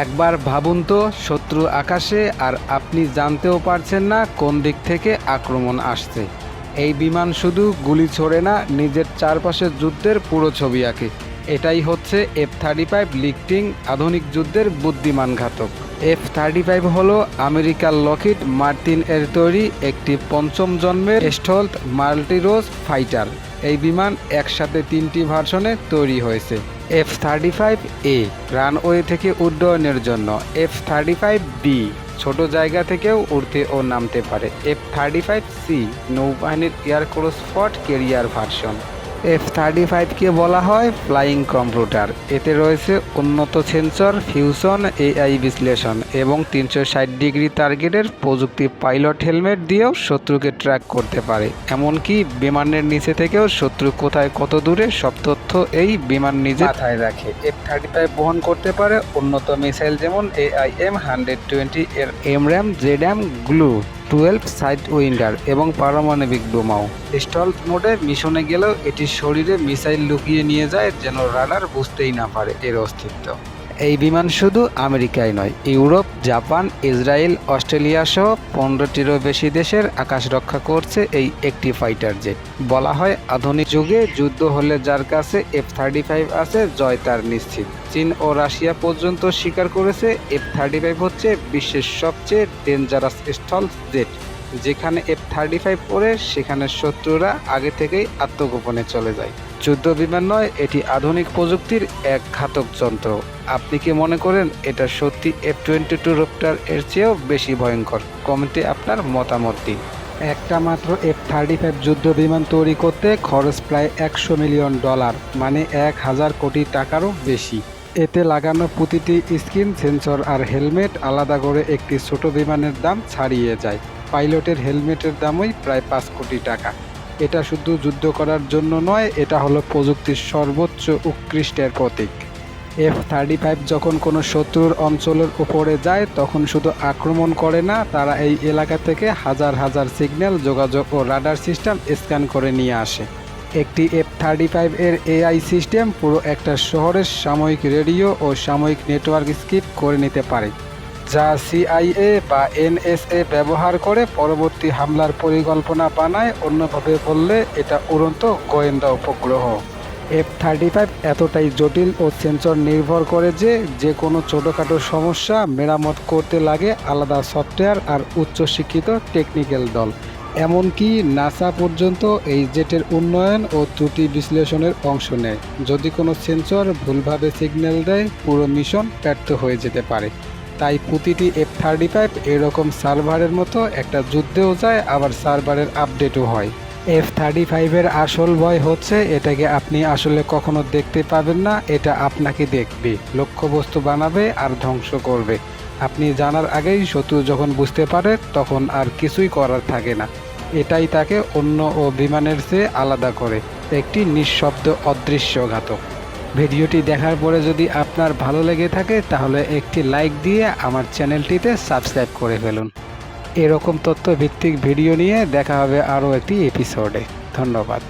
একবার ভাবুন তো শত্রু আকাশে আর আপনি জানতেও পারছেন না কোন দিক থেকে আক্রমণ আসছে। এই বিমান শুধু গুলি ছোড়ে না, নিজের চারপাশের যুদ্ধের পুরো ছবি আঁকে। এটাই হচ্ছে এফ থার্টি ফাইভ লিফটিং আধুনিক যুদ্ধের বুদ্ধিমান ঘাতক। এফ থার্টি ফাইভ হল আমেরিকার লকিট মার্টিন এর তৈরি একটি পঞ্চম জন্মের স্টলথ মাল্টিরোজ ফাইটার। এই বিমান একসাথে তিনটি ভার্সনে তৈরি হয়েছে। F thirty five A runway থেকে উড্ডয়নের জন্য এফ থার্টি ফাইভ বি ছোট জায়গা থেকেও উড়তে ও নামতে পারে। এফ থার্টি ফাইভ সি নৌবাহিনীর aircraft carrier version F thirty ফাইভকে বলা হয় ফ্লাইং কম্পিউটার এতে রয়েছে উন্নত সেন্সর ফিউশন এআই বিশ্লেষণ এবং তিনশো ষাট ডিগ্রি টার্গেটের প্রযুক্তি পাইলট হেলমেট দিয়েও শত্রুকে ট্র্যাক করতে পারে। এমনকি বিমানের নিচে থেকেও শত্রু কোথায় কত দূরে সব তথ্য এই বিমান নিজে মাথায় রাখে। এফ থার্টি ফাইভ বহন করতে পারে উন্নত মিসাইল যেমন এআইএম হান্ড্রেড টোয়েন্টি এর এমর্যাম জেড্যাম গ্লু টুয়েলভ সাইড উইন্ডার এবং পারমাণবিক বোমাও। স্টল মোডে মিশনে গেলেও এটি শরীরে মিসাইল লুকিয়ে নিয়ে যায় যেন রাডার বুঝতেই না পারে এর অস্তিত্ব। এই বিমান শুধু আমেরিকায় নয়, ইউরোপ, জাপান, ইসরায়েল, অস্ট্রেলিয়া সহ পনেরোটিরও বেশি দেশের আকাশ রক্ষা করছে এই একটি ফাইটার জেট। বলা হয় আধুনিক যুগে যুদ্ধ হলে যার কাছে এফ থার্টি ফাইভ আছে, জয় তার নিশ্চিত। চীন ও রাশিয়া পর্যন্ত স্বীকার করেছে এফ থার্টি ফাইভ হচ্ছে বিশ্বের সবচেয়ে ডেঞ্জারাস স্থল জেট। যেখানে এফ থার্টি ফাইভ পড়ে, সেখানে শত্রুরা আগে থেকেই আত্মগোপনে চলে যায়। যুদ্ধ বিমান নয়, এটি আধুনিক প্রযুক্তির এক ঘাতক যন্ত্র। আপনি কি মনে করেন এটা সত্যি এফ টোয়েন্টি টু রোপ্টার এর চেয়েও বেশি ভয়ঙ্কর? কমেন্টে আপনার মতামত দিন। একটা মাত্র এফ থার্টি ফাইভ যুদ্ধ বিমান তৈরি করতে খরচ প্রায় একশো মিলিয়ন ডলার মানে এক হাজার কোটি টাকারও বেশি। এতে লাগানো প্রতিটি স্ক্রিন সেন্সর আর হেলমেট আলাদা করে একটি ছোট বিমানের দাম ছাড়িয়ে যায়। পাইলটের হেলমেটের দামই প্রায় পাঁচ কোটি টাকা। এটা শুধু যুদ্ধ করার জন্য নয়, এটা হলো প্রযুক্তির সর্বোচ্চ উৎকৃষ্টের প্রতীক। এফ থার্টি ফাইভ যখন কোনো শত্রুর অঞ্চলের উপরে যায়, তখন শুধু আক্রমণ করে না, তারা এই এলাকা থেকে হাজার হাজার সিগন্যাল, যোগাযোগ ও রাডার সিস্টেম স্ক্যান করে নিয়ে আসে। একটি এফ থার্টি ফাইভ এর এআই সিস্টেম পুরো একটা শহরের সাময়িক রেডিও ও সাময়িক নেটওয়ার্ক স্কিপ করে নিতে পারে। যা সিআইএ বা এনএসএ ব্যবহার করে পরবর্তী হামলার পরিকল্পনা বানায়, অন্যভাবে বললে এটা উড়ন্ত গোয়েন্দা উপগ্রহ। এফ থার্টি ফাইভ এতটাই জটিল ও সেন্সর নির্ভর করে যে যে কোনো ছোটোখাটো সমস্যা মেরামত করতে লাগে আলাদা সফটওয়্যার আর উচ্চশিক্ষিত টেকনিক্যাল দল। এমনকি নাসা পর্যন্ত এই জেটের উন্নয়ন ও ত্রুটি বিশ্লেষণের অংশ নেয়। যদি কোনো সেন্সর ভুলভাবে সিগন্যাল দেয়, পুরো মিশন ব্যর্থ হয়ে যেতে পারে। তাই প্রতিটি এফ থার্টি ফাইভ এরকম সার্ভারের মতো একটা যুদ্ধেও যায়, আবার সার্ভারের আপডেটও হয়। এফ থার্টি ফাইভের আসল ভয় হচ্ছে এটাকে আপনি আসলে কখনো দেখতে পাবেন না, এটা আপনাকে দেখবে, লক্ষ্যবস্তু বানাবে আর ধ্বংস করবে। আপনি জানার আগেই শত্রু যখন বুঝতে পারে, তখন আর কিছুই করার থাকে না। এটাই তাকে অন্য ও বিমানের চেয়ে আলাদা করে, একটি নিঃশব্দ অদৃশ্য ঘাতক। ভিডিওটি দেখার পরে যদি আপনার ভালো লেগে থাকে, তাহলে একটি লাইক দিয়ে আমার চ্যানেলটিতে সাবস্ক্রাইব করে ফেলুন। এরকম তথ্যভিত্তিক ভিডিও নিয়ে দেখা হবে আরও একটি এপিসোডে। ধন্যবাদ।